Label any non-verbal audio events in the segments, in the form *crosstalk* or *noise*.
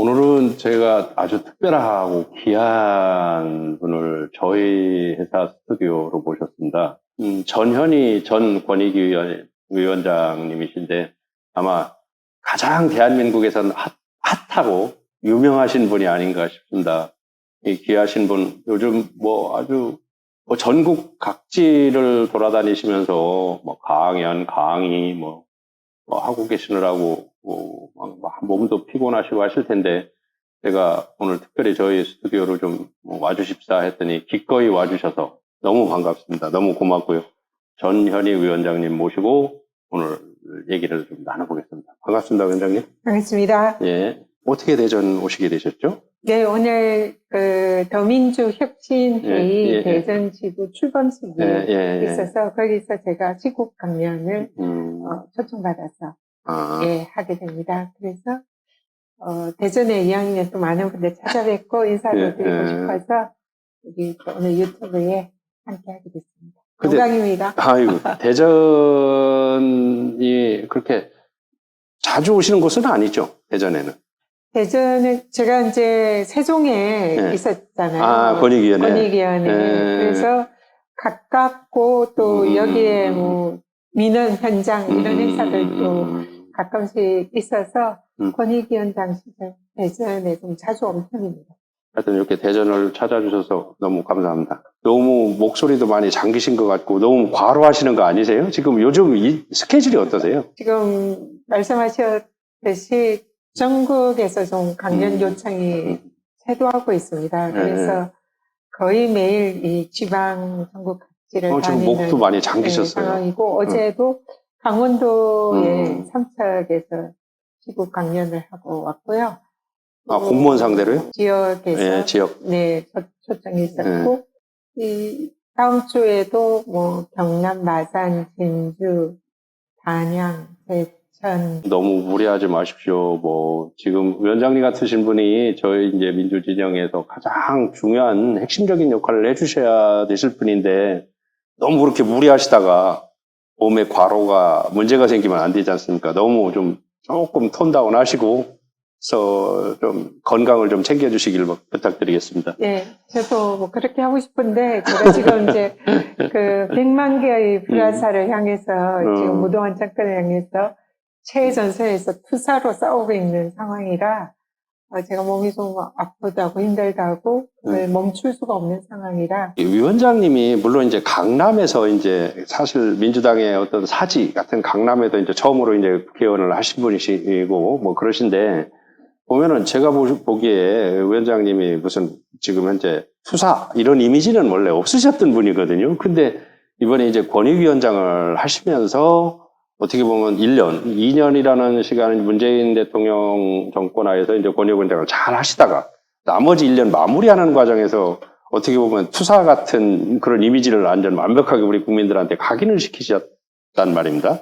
오늘은 제가 아주 특별하고 귀한 분을 저희 회사 스튜디오로 모셨습니다. 음, 전현희 전 권익위원, 위원 장님이신데 아마 가장 대한민국에서는 핫, 핫하고 유명하신 분이 아닌가 싶습니다. 이 귀하신 분, 요즘 뭐 아주 뭐 전국 각지를 돌아다니시면서 뭐 강연, 강의 뭐, 뭐 하고 계시느라고 뭐, 막- 막 몸도 피곤하시고 하실 텐데 제가 오늘 특별히 저희 스튜디오로 좀 와주십사 했더니 기꺼이 와주셔서 너무 반갑습니다. 너무 고맙고요. 전현희 위원장님 모시고 오늘 얘기를 좀 나눠보겠습니다. 반갑습니다, 위원장님. 반갑습니다. 예. 어떻게 대전 오시게 되셨죠? 네, 오늘 그 더민주 혁신회의 예, 예, 예. 대전 지부 출범식이 예, 예, 예. 있어서 거기서 제가 시국 강연을 음, 어, 초청받아서 아, 예, 하게 됩니다. 그래서 어, 대전에 이왕이면 또 많은 분들 찾아뵙고 인사도 예, 드리고 예. 싶어서 여기 또 오늘 유튜브에 함께 하게 됐습니다. 근데- 영광입니다. 아이고, *laughs* 대전이 그렇게 자주 오시는 곳은 아니죠, 대전에는. 대전은 제가 이제 세종에 예. 있었잖아요. 아, 권익위원회. 권익위원회. 예. 그래서 가깝고 또 음. 여기에 뭐 민원 현장 이런 음, 행사들도 음, 가끔씩 있어서 음. 권익위원장 시절 대전에 좀 자주 온 편입니다. 하여튼 이렇게 대전을 찾아주셔서 너무 감사합니다. 너무 목소리도 많이 잠기신 것 같고 너무 과로하시는 거 아니세요? 지금 요즘 이 스케줄이 어떠세요? 지금 말씀하셨듯이 전국에서 좀 강연 음. 요청이 쇄도하고 있습니다. 네. 그래서 거의 매일 이 지방 전국 각지를 어, 지금 다니는 목도 많이 네, 잠기셨어요. 상황이고 어제도 강원도의 음. 삼척에서 시국 강연을 하고 왔고요. 아, 또 공무원 상대로요? 지역에서 예, 지역. 네 초- 초청이 있었고 이 다음 주에도 뭐 경남, 마산, 진주, 단양, 대천 너무 무리하지 마십시오. 뭐 지금 위원장님 같으신 분이 저희 이제 민주진영에서 가장 중요한 핵심적인 역할을 해주셔야 되실 분인데 너무 그렇게 무리하시다가 몸에 과로가 문제가 생기면 안 되지 않습니까? 너무 좀 조금 톤다운 하시고 그래서 좀 건강을 좀 챙겨주시길 부탁드리겠습니다. 네, 저도 뭐 그렇게 하고 싶은데 제가 지금 이제 *laughs* 그 100만 개의 향해서 음. 지금 무도한 정권을 향해서 최전선에서 투사로 싸우고 있는 상황이라 어, 제가 몸이 좀 아프다고 힘들다고 그걸 멈출 수가 없는 상황이라 이 위원장님이 물론 이제 강남에서 이제 사실 민주당의 어떤 사지 같은 강남에도 이제 처음으로 이제 국회의원을 하신 분이시고 뭐 그러신데 보면은 제가 보- 보기에 위원장님이 무슨 지금 현재 수사 이런 이미지는 원래 없으셨던 분이거든요. 근데 이번에 이제 권익위원장을 하시면서 어떻게 보면 1년, 2년이라는 시간은 문재인 대통령 정권 하에서 이제 권익위원장을 잘 하시다가 나머지 1년 마무리하는 과정에서 어떻게 보면 투사 같은 그런 이미지를 완전 완벽하게 우리 국민들한테 각인을 시키셨단 말입니다.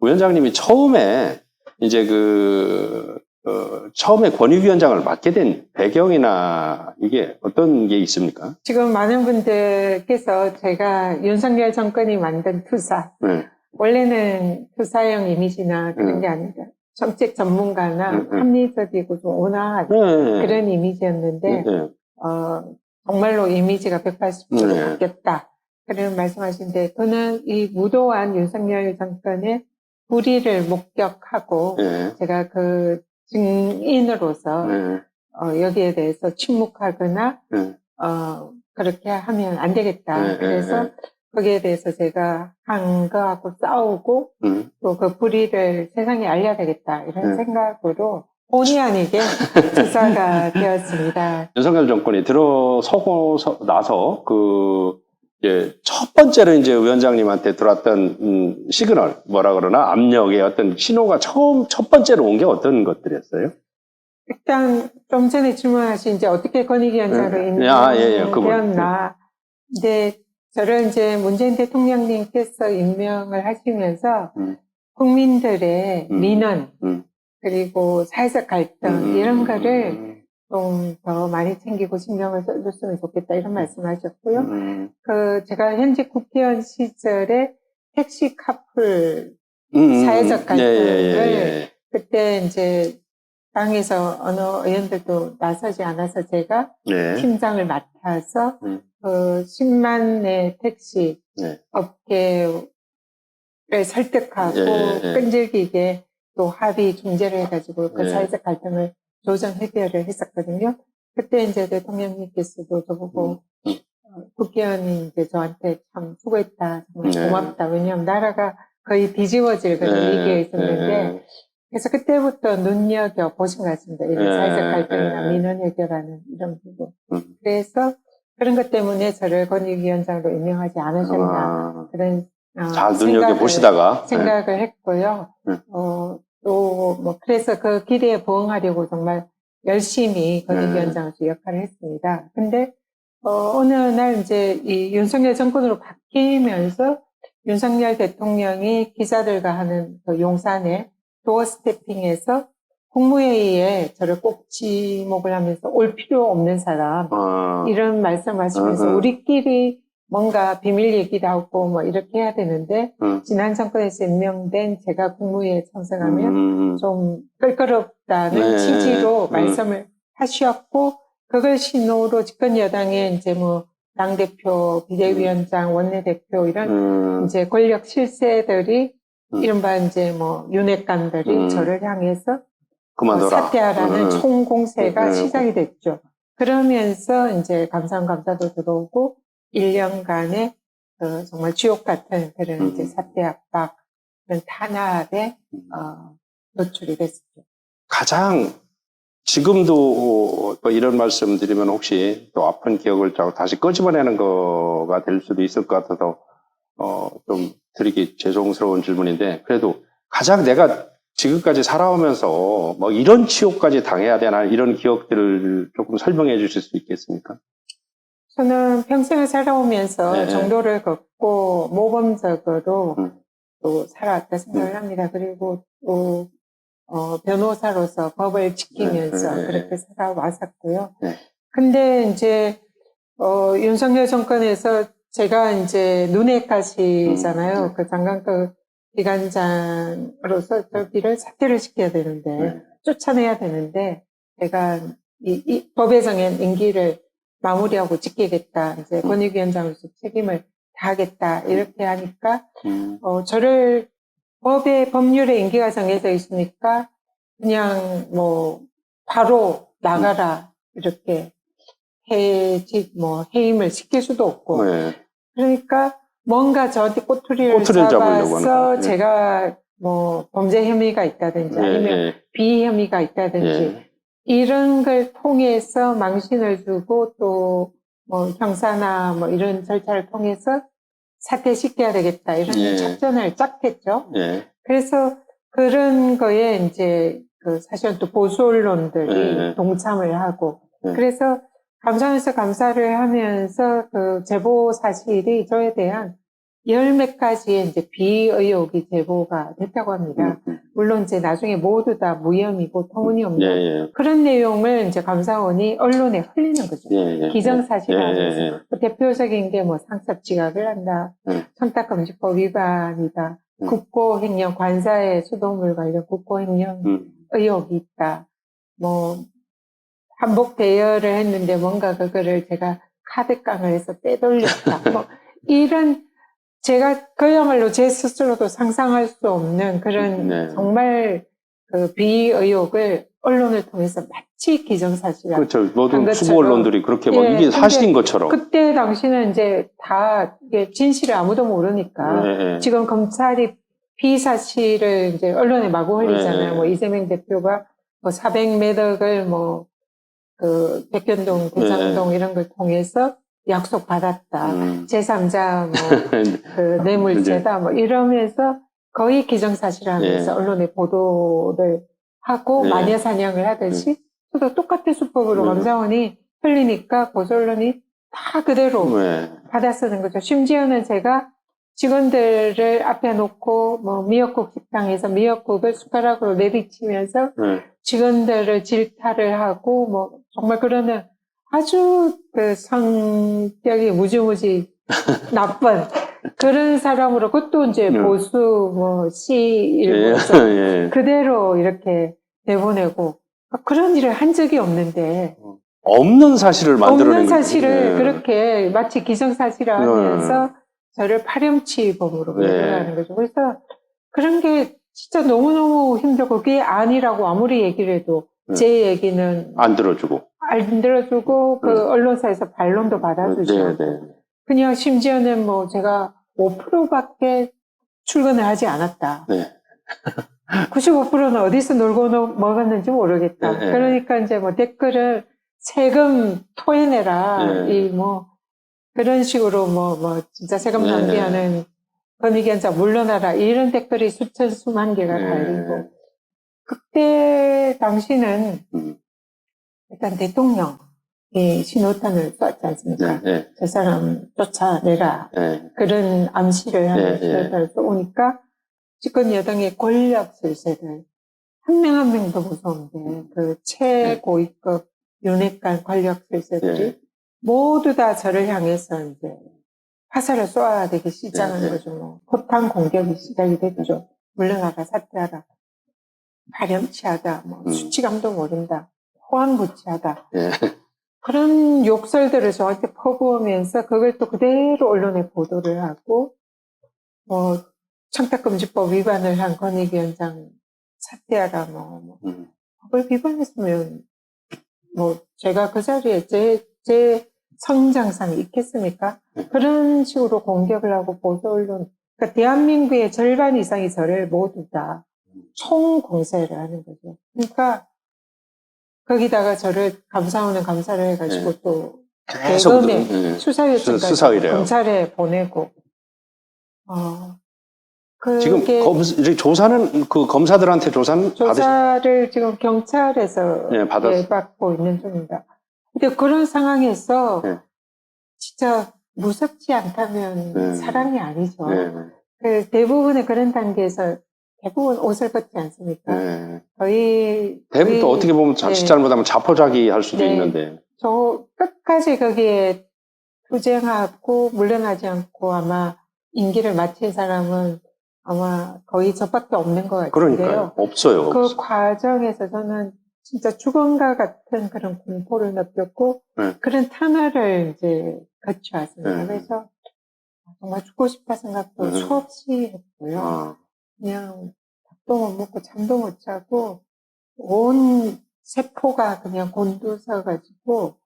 위원장님이 처음에 이제 그, 어, 처음에 권익위원장을 맡게 된 배경이나 이게 어떤 게 있습니까? 지금 많은 분들께서 제가 윤석열 정권이 만든 투사 네. 원래는 투사형 이미지나 그런 음. 게 아니라 정책 전문가나 음, 음. 합리적이고 좀 온화한 네. 그런 이미지였는데 네. 어, 정말로 이미지가 180도 네. 바뀌었다. 그런 말씀하신데 저는 이 무도한 윤석열 정권의 불의를 목격하고 네. 제가 그 증인으로서 네. 어, 여기에 대해서 침묵하거나 네. 어, 그렇게 하면 안 되겠다. 네, 네, 그래서 네. 거기에 대해서 제가 한 거하고 싸우고 음. 또 그 불의를 세상에 알려야 되겠다. 이런 네. 생각으로 본의 아니게 *laughs* 주사가 되었습니다. 윤석열 정권이 들어서고 서- 나서 그 이제 첫 번째로 이제 위원장님한테 들어왔던 음, 시그널 뭐라 그러나 압력의 어떤 신호가 처음 첫 번째로 온 게 어떤 것들이었어요? 일단 좀 전에 질문하신 이제 어떻게 권익위원장으로 네. 아, 예, 예. 근데 저를 이제 문재인 대통령님께서 임명을 하시면서 음. 국민들의 음. 민원 음. 그리고 사회적 갈등 음, 이런 음, 거를 음, 좀더 많이 챙기고 신경을 써줬으면 좋겠다 이런 말씀하셨고요. 음, 그 제가 현직 국회의원 시절에 택시 카풀 음, 음, 사회적 갈등을 예, 예, 예, 그때 이제 당에서 어느 의원들도 나서지 않아서 제가 네. 팀장을 맡아서 음. 그 10만의 택시 네. 업계를 설득하고 예, 예. 끈질기게 또 합의 중재를 해가지고 그 예. 사회적 갈등을 조정 해결을 했었거든요. 그때 이제 대통령님께서도 저보고 음. 어, 국회의원이 이제 저한테 참 수고했다, 정말 네. 고맙다. 왜냐하면 나라가 거의 뒤집어질 그런 네. 위기에 있었는데 네. 그래서 그때부터 눈여겨 보신 것 같습니다. 이런 네, 사회적 갈등이나 네. 민원 해결하는 이런 부분. 음. 그래서 그런 것 때문에 저를 권익위원장으로 임명하지 않으셨나 아, 그런 어, 잘 눈여겨 생각을- 보시다가 네. 생각을 했고요. 네. 어, 또, 뭐, 그래서 그 기대에 부응하려고 정말 열심히 권익위원장으로서 역할을 했습니다. 근데, 어, 어느 날 이제 이 윤석열 정권으로 바뀌면서 윤석열 대통령이 기자들과 하는 그 용산의 도어 스태핑에서 국무회의에 저를 꼭 지목을 하면서 올 필요 없는 사람, 아, 이런 말씀하시면서 음, 음. 우리끼리 뭔가 비밀 얘기도 하고 뭐 이렇게 해야 되는데 음. 지난 정권에서 임명된 제가 국무회에 참석하면 음, 좀 끌끄럽다는 네, 취지로 음. 말씀을 하셨고 그걸 신호로 집권 여당의 이제 뭐 당대표, 비대위원장, 원내대표 이런 음, 이제 권력 실세들이 음. 이른바 이제 뭐 윤핵관들이 음. 저를 향해서 그만둬라. 사퇴하라는 음, 총공세가 음, 음. 시작이 됐죠. 그러면서 이제 감사감사도 들어오고 1년간의 그 정말 지옥 같은 그런 음. 이제 사퇴 압박, 그런 탄압에 음. 어, 노출이 됐었죠. 가장 지금도 뭐 이런 말씀 드리면 혹시 또 아픈 기억을 자- 다시 끄집어내는 거가 될 수도 있을 것 같아서 어, 좀 드리기 죄송스러운 질문인데 그래도 가장 내가 지금까지 살아오면서 뭐 이런 치욕까지 당해야 되나 이런 기억들을 조금 설명해 주실 수 있겠습니까? 저는 평생을 살아오면서 네. 정도를 걷고 모범적으로 음. 또 살아왔다 생각을 합니다. 그리고 또 어, 변호사로서 법을 지키면서 네, 네, 그렇게 살아왔었고요. 네. 근데 이제 어, 윤석열 정권에서 제가 이제 눈엣가시잖아요. 음, 네. 그 장관급 기관장으로서 저기를 사퇴를 시켜야 되는데 네. 쫓아내야 되는데 제가 이, 이 법에 정한 임기를 마무리하고 지키겠다. 이제 음. 권익위원장으로서 책임을 다하겠다. 이렇게 하니까 음, 어, 저를 법의 법률에 임기가 정해져 있으니까 그냥 뭐 바로 나가라 이렇게 해직 뭐 해임을 시킬 수도 없고 네. 그러니까 뭔가 저한테 꼬투리를, 꼬투리를 잡아서. 네. 제가 뭐 범죄 혐의가 있다든지 아니면 예, 비혐의가 예, 있다든지 예. 이런 걸 통해서 망신을 주고 또 뭐 형사나 뭐 이런 절차를 통해서 사퇴시켜야 되겠다 이런 예. 작전을 짝했죠. 예. 그래서 그런 거에 이제 그 사실은 또 보수 언론들이 예. 동참을 하고 예. 그래서 감사원에서 감사를 하면서 그 제보 사실이 저에 대한 열몇 가지의 이제 비의혹이 제보가 됐다고 합니다. 음, 물론 이제 나중에 모두 다 무혐의고 터무니없는 예, 예. 그런 내용을 이제 감사원이 언론에 흘리는 거죠. 예, 예. 기정사실화해서 예, 예, 예. 그 대표적인 게 뭐 상습 지각을 한다, 음. 청탁금지법 위반이다, 음. 국고행령 관사의 수동물 관련 국고행령 음, 의혹이 있다. 뭐 한복 대여를 했는데 뭔가 그거를 제가 카드깡을 해서 떼돌렸다. *laughs* 뭐 이런 제가 그야말로 제 스스로도 상상할 수 없는 그런 네. 정말 그 비의혹을 언론을 통해서 마치 기정사실화. 그렇죠. 한 모든. 수고 언론들이 그렇게 막 예, 이게 사실인 것처럼. 그때 당시는 이제 다 이게 진실을 아무도 모르니까 예, 예. 지금 검찰이 비사실을 이제 언론에 마구 흘리잖아요. 네. 뭐 이재명 대표가 뭐 400매덕을 뭐 그 백현동, 대장동 이런 걸 통해서 약속 받았다. *laughs* 네. 음. 제3자 뭐그 뇌물죄다 뭐 이러면서 거의 기정사실화하면서 예. 언론에 보도를 하고 예. 마녀 사냥을 하듯이 저도 똑같은 수법으로 음. 감사원이 흘리니까 보수 언론이 다 그대로 네. 받아 쓰는 거죠. 심지어는 제가 직원들을 앞에 놓고 뭐 미역국 식당에서 미역국을 숟가락으로 내비치면서 네. 직원들을 질타를 하고 뭐 정말 그러는 아주 그 성격이 무지무지 *laughs* 나쁜 그런 사람으로 그것도 이제 네. 보수 뭐 예, C 일보에서 *laughs* 예. 그대로 이렇게 내보내고 그런 일을 한 적이 없는데 없는 사실을 만들어내는 없는 사실을. 네. 그렇게 마치 기정사실화하면서 저를 파렴치범으로 네. 매도하는 거죠. 그래서 그런 게 진짜 너무너무 힘들고 그게 아니라고 아무리 얘기를 해도 네. 제 얘기는 안 들어주고. 안 들어주고 그 네. 언론사에서 반론도 받아주지 네, 않고 네. 그냥 심지어는 뭐 제가 5%밖에 출근을 하지 않았다. 네. *laughs* 95%는 어디서 놀고 노- 먹었는지 모르겠다. 네, 네. 그러니까 이제 뭐 댓글을 세금 토해내라. 네. 이뭐 그런 식으로 뭐, 뭐 진짜 세금 네. 낭비하는 권익위원장 물러나라. 이런 댓글이 수천 수만 개가 달리고. 네. 그때 당시는 음. 일단 대통령이 신호탄을 쐈지 않습니까? 네, 네, 저 사람 쫓아내라. 네. 그런 암시를 하는 네, 네. 신호탄을 쏘니까 집권 여당의 권력 슬세를 한명 한 명도 무서운데 그 최고위급 윤핵관 권력 슬세들이 네. 모두 다 저를 향해서 이제 화살을 쏘아야 되기 시작하는 네, 네. 거죠. 뭐. 포탄 공격이 시작이 됐죠. 물러나라, 사퇴하라. 파렴치하다, 뭐, 음. 수치감도 모른다, 호황부치하다. 네. 그런 욕설들을 저한테 퍼부으면서 그걸 또 그대로 언론에 보도를 하고, 뭐, 청탁금지법 위반을 한 권익위원장 사퇴하라, 뭐, 뭐 음. 법을 위반했으면, 뭐, 제가 그 자리에 제, 제 성장상이 있겠습니까? 네. 그런 식으로 공격을 하고 보도 언론, 그러니까 대한민국의 절반 이상이 저를 모두 다 총공세를 하는 거죠. 그러니까, 거기다가 저를 감사원은 감사를 해가지고 네. 또 계속 대검에 네. 수사요청까지 수- 수사의뢰요. 검찰에 보내고, 어, 그게 지금 검, 조사는 그 검사들한테 조사는 받으시 조사를 지금 경찰에서 네, 받았- 예, 받고 있는 중입니다. 근데 그런 상황에서 네. 진짜 무섭지 않다면 네. 사람이 아니죠. 네, 그 대부분의 그런 단계에서 대부분 옷을 벗지 않습니까? 네. 거의 대부분 또 어떻게 보면 자칫 네. 잘못하면 자포자기 할 수도 네. 있는데. 저 끝까지 거기에 투쟁하고 물러나지 않고 아마 임기를 마친 사람은 아마 거의 저밖에 없는 것 같은데요. 그러니까요. 없어요. 그 없어. 과정에서 저는 진짜 죽음과 같은 그런 공포를 느꼈고 네. 그런 탄화를 이제 거쳐왔습니다. 네. 그래서 정말 죽고 싶다 생각도 네. 수없이 했고요. 아, 그냥 밥도 못 먹고 잠도 못 자고 온 세포가 그냥 곤두서가지고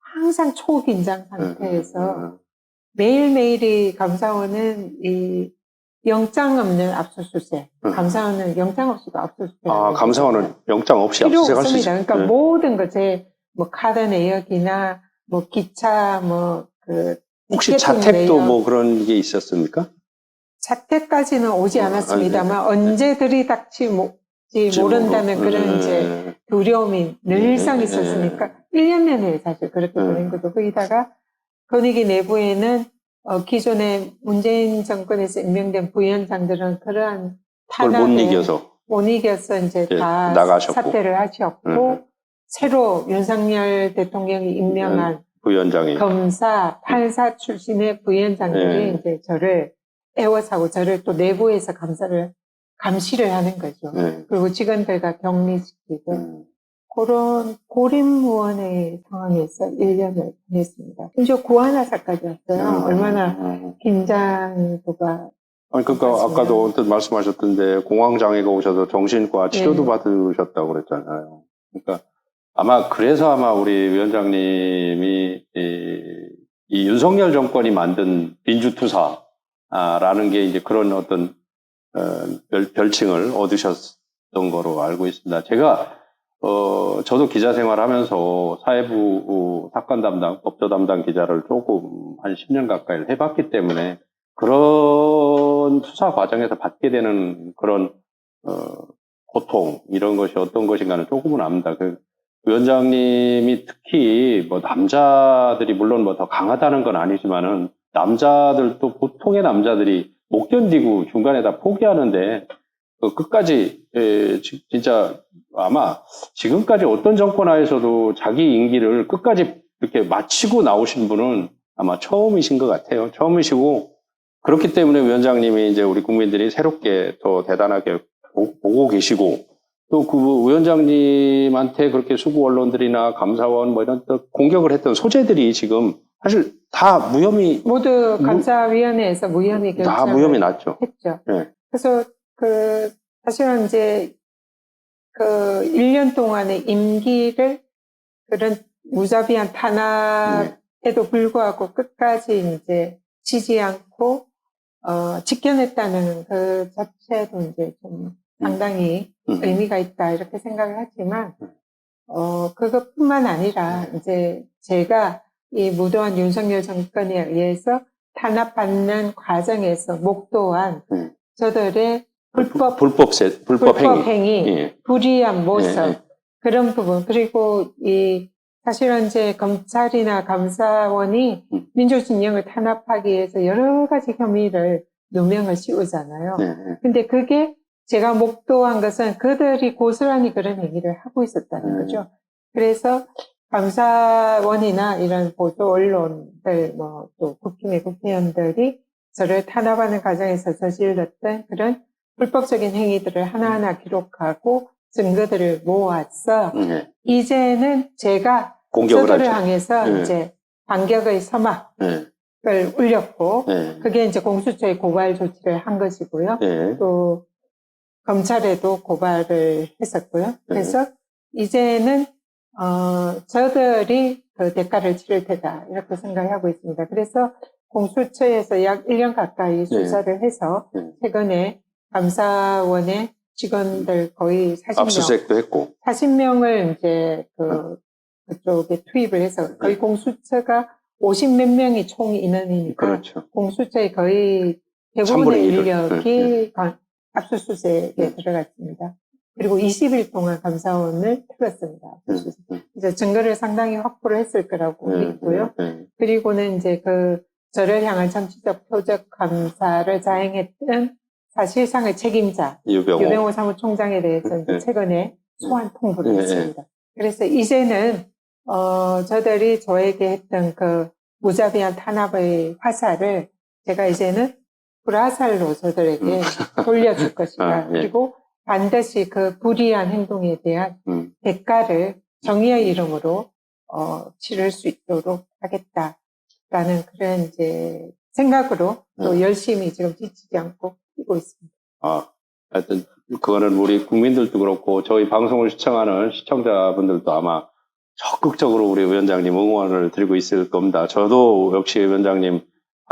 항상 초긴장 상태에서 네, 매일매일이 감사원은 이 영장 없는 압수수색, 음. 감사원은 영장 없이도 압수수색. 아, 감사원은 영장 없이 필요 압수수색 할 수. 있어요. 그러니까 네. 모든 것에 뭐 카드 내역이나 뭐 기차 뭐 그 혹시 티켓팅 자택도 내역. 뭐 그런 게 있었습니까? 자택까지는 오지 어, 않았습니다만 언제 들이닥치 지 모른다는 뭐, 그런 네. 이제 두려움이 늘상 네. 있었으니까 1년 내내 사실 그렇게 네. 보낸 거죠. 거기다가 권익위 내부에는 어, 기존에 문재인 정권에서 임명된 부위원장들은 그러한 그걸 못 탄압에 이겨서. 못 이겨서 이제 예, 다 나가셨고. 사퇴를 하셨고 음. 새로 윤석열 대통령이 임명한 부위원장이. 검사, 판사 출신의 부위원장들이 네. 이제 저를 애워싸고 저를 또 내부에서 감사를 감시를 하는 거죠. 네. 그리고 직원들과 격리시키고 음. 그런 고립무원의 상황에서 1년을 보냈습니다. 심지어 구하나사까지 왔어요. 음. 얼마나 음. 긴장도가 아니, 그러니까 맞습니다. 아까도 언뜻 말씀하셨던데 공황 장애가 오셔서 정신과 치료도 네. 받으셨다고 그랬잖아요. 그러니까 아마 그래서 아마 우리 위원장님이 이, 이 윤석열 정권이 만든 민주투사 라는 게 이제 그런 어떤 어, 별, 별칭을 얻으셨던 거로 알고 있습니다. 제가 어, 저도 기자 생활하면서 사회부 어, 사건 담당, 법조 담당 기자를 조금 한 10년 가까이 해봤기 때문에 그런 수사 과정에서 받게 되는 그런 어, 고통 이런 것이 어떤 것인가는 조금은 압니다. 그 위원장님이 특히 뭐 남자들이 물론 뭐 더 강하다는 건 아니지만은 남자들도 보통의 남자들이 못 견디고 중간에 다 포기하는데 그 끝까지 에, 지- 진짜 아마 지금까지 어떤 정권 하에서도 자기 임기를 끝까지 이렇게 마치고 나오신 분은 아마 처음이신 것 같아요. 처음이시고 그렇기 때문에 위원장님이 이제 우리 국민들이 새롭게 더 대단하게 보- 보고 계시고 또 그 위원장님한테 그렇게 수구 언론들이나 감사원 뭐 이런 또 공격을 했던 소재들이 지금 사실 다 무혐의 모두 무- 감사위원회에서 무혐의 다 결정을 무혐의 났죠. 했죠. 네. 그래서 그 사실은 이제 그 1년 동안의 임기를 그런 무자비한 탄압에도 불구하고 끝까지 이제 지지 않고 어 지켜냈다는 그 자체도 이제 좀 상당히 음. 의미가 있다 이렇게 생각을 하지만 음. 어 그것뿐만 아니라 이제 제가 이 무도한 윤석열 정권에 의해서 탄압받는 과정에서 목도한 음. 저들의 불법 불법 세, 불법, 불법 행위. 행위, 예. 불이한 모습 예, 예. 그런 부분 그리고 이 사실은 이제 검찰이나 감사원이 음. 민주진영을 탄압하기 위해서 여러 가지 혐의를 누명을 씌우잖아요. 예, 예. 근데 그게 제가 목도한 것은 그들이 고스란히 그런 얘기를 하고 있었다는 음. 거죠. 그래서 감사원이나 이런 보도 언론들, 뭐 또 국힘의 국회의원들이 저를 탄압하는 과정에서 저질렀던 그런 불법적인 행위들을 하나하나 기록하고 증거들을 모았어. 예. 이제는 제가 공격을. 향해서 네. 이제 반격의 서막을 예. 울렸고 예. 그게 이제 공수처의 고발 조치를 한 것이고요. 예. 또 검찰에도 고발을 했었고요. 그래서 이제는 어 저들이 그 대가를 치를 테다 이렇게 생각하고 있습니다. 그래서 공수처에서 약 1년 가까이 수사를 해서 네. 최근에 감사원의 직원들 거의 40명, 압수수색도 했고. 40명을 이제 그 그쪽에 투입을 해서 거의 공수처가 50 몇 명이 총 인원이니까 그렇죠. 공수처의 거의 대부분의. 인력이 관- 압수수색에 네. 들어갔습니다. 그리고 20일 동안 감사원을 틀었습니다. 음. 그래서 증거를 상당히 확보를 했을 거라고 믿고요. 예. 그리고는 이제 그 저를 향한 정치적 표적 감사를 자행했던 사실상의 책임자 유병호. 유병호 사무총장에 대해서 이제 네. 최근에 소환 통보를 네, 했습니다. 그래서 이제는 어 저들이 저에게 했던 그 무자비한 탄압의 화살을 제가 이제는 불화살로 저들에게 돌려줄 것이다. 음. 아, 예. 그리고 반드시 그 불의한 행동에 대한 음. 대가를 정의의 이름으로 어 치를 수 있도록 하겠다라는 그런 이제 생각으로 또 음. 열심히 지금 지치지 않고 뛰고 있습니다. 아, 하여튼, 그거는 우리 국민들도 그렇고, 저희 방송을 시청하는 시청자분들도 아마 적극적으로 우리 위원장님 응원을 드리고 있을 겁니다. 저도 역시 위원장님,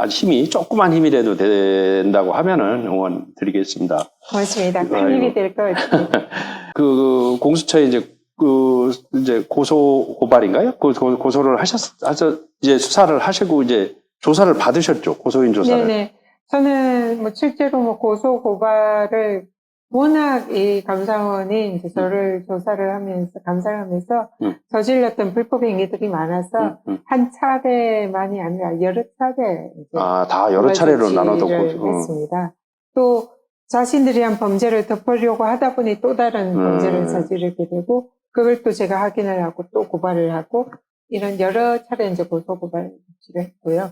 아주 힘이, 조그만 힘이라도 된다고 하면은 응원 드리겠습니다. 고맙습니다. 큰. 힘이 될 것 같습니다. *laughs* 그, 공수처에 이제, 그, 이제 고소 고발인가요? 그 고- 고 소를 하셨, 하셨, 이제 수사를 하시고 이제 조사를 받으셨죠? 고소인 조사를. 네네. 저는 뭐 실제로 뭐 고소 고발을 워낙 이 감사원이 이제 저를 조사를 하면서 감사를 하면서 음. 저질렀던 불법 행위들이 많아서 음, 음. 한 차례만이 아니라 여러 차례 이제 아, 다 여러 차례로 고소. 어. 했습니다. 또 자신들이 한 범죄를 덮으려고 하다 보니 또 다른 음. 범죄를 저지르게 되고 그걸 또 제가 확인을 하고 또 고발을 하고 이런 여러 차례 이제 고소 고발 조치를 했고요.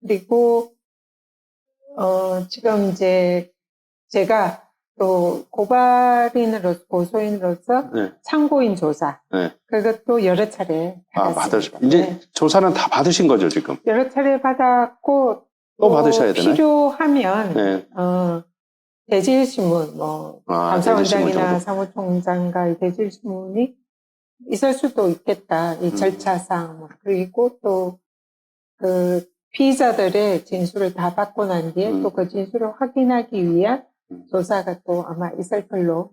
그리고 어 지금 이제 제가 또 고발인으로서 고소인으로서 네. 참고인 조사 네. 그것도 여러 차례 아, 받았습니다. 받으시, 이제 네. 조사는 다 받으신 거죠, 지금? 여러 차례 받았고 또 받으셔야 되나요? 필요하면 네. 어, 대질신문 뭐 아, 감사원장이나. 사무총장과의 대질신문이 있을 수도 있겠다 이 음. 절차상 뭐. 그리고 또그 피의자들의 진술을 다 받고 난 뒤에 음. 또그 진술을 확인하기 위한 음. 조사가 또 아마 있을 걸로